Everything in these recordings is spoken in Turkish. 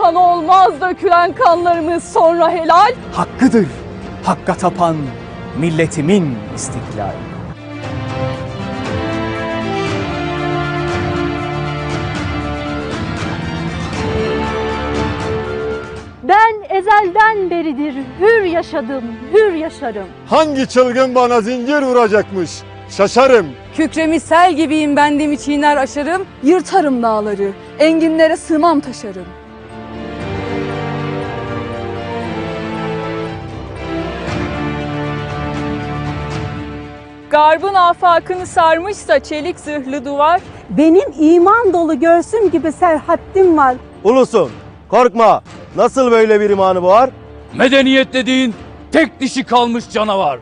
Sana olmaz dökülen kanlarımız sonra helal. Hakkıdır, hakka tapan milletimin istiklal. Ben ezelden beridir hür yaşadım, hür yaşarım. Hangi çılgın bana zincir vuracakmış? Şaşarım. Kükremi sel gibiyim bendimi çiğner aşarım, yırtarım dağları, enginlere sığmam taşarım. Garbın afakını sarmışsa çelik zırhlı duvar, Benim iman dolu göğsüm gibi serhattim var. Ulusun, korkma. Nasıl böyle bir imanı var? Medeniyet dediğin tek dişi kalmış canavar.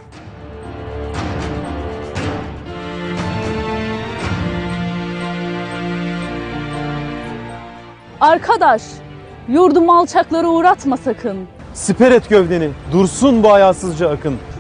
Arkadaş, yurdum alçakları uğratma sakın. Siper et gövdeni, dursun bu hayasızca akın.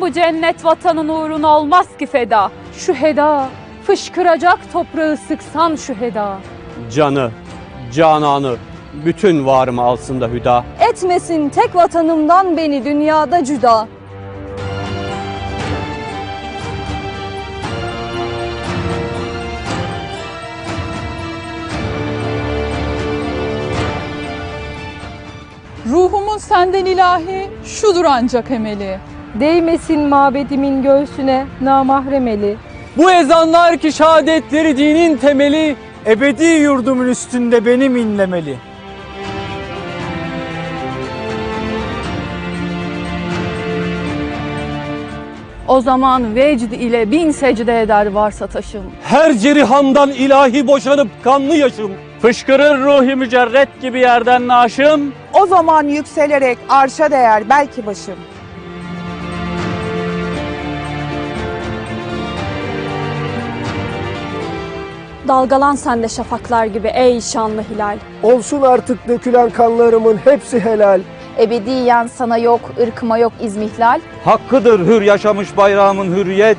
Bu cennet vatanın uğruna olmaz ki feda? Şu heda, fışkıracak toprağı sıksan şu heda. Canı, cananı, bütün varımı alsın da hüda. Etmesin tek vatanımdan beni dünyada cüda. Ruhumun senden ilahi şudur ancak emeli. Değmesin mabedimin göğsüne namahremeli. Bu ezanlar ki şehadetleri dinin temeli, Ebedi yurdumun üstünde benim inlemeli. O zaman vecd ile bin secde eder varsa taşım. her cerihamdan ilahi boşanıp kanlı yaşım. Fışkırır ruhi mücerret gibi yerden naşım. O zaman yükselerek arşa değer belki başım. Dalgalan sen de şafaklar gibi ey şanlı hilal. Olsun artık dökülen kanlarımın hepsi helal. Ebediyen sana yok, ırkıma yok izmihlal. Hakkıdır hür yaşamış bayrağımın hürriyet.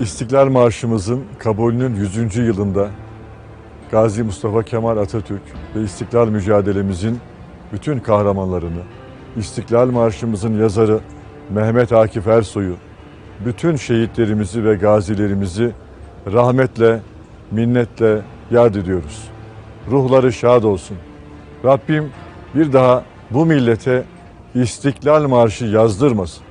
İstiklal Marşımızın kabulünün 100. yılında Gazi Mustafa Kemal Atatürk ve İstiklal mücadelemizin bütün kahramanlarını, İstiklal Marşımızın yazarı Mehmet Akif Ersoy'u, bütün şehitlerimizi ve gazilerimizi rahmetle, minnetle yad ediyoruz. Ruhları şad olsun. Rabbim bir daha bu millete İstiklal Marşı yazdırmasın.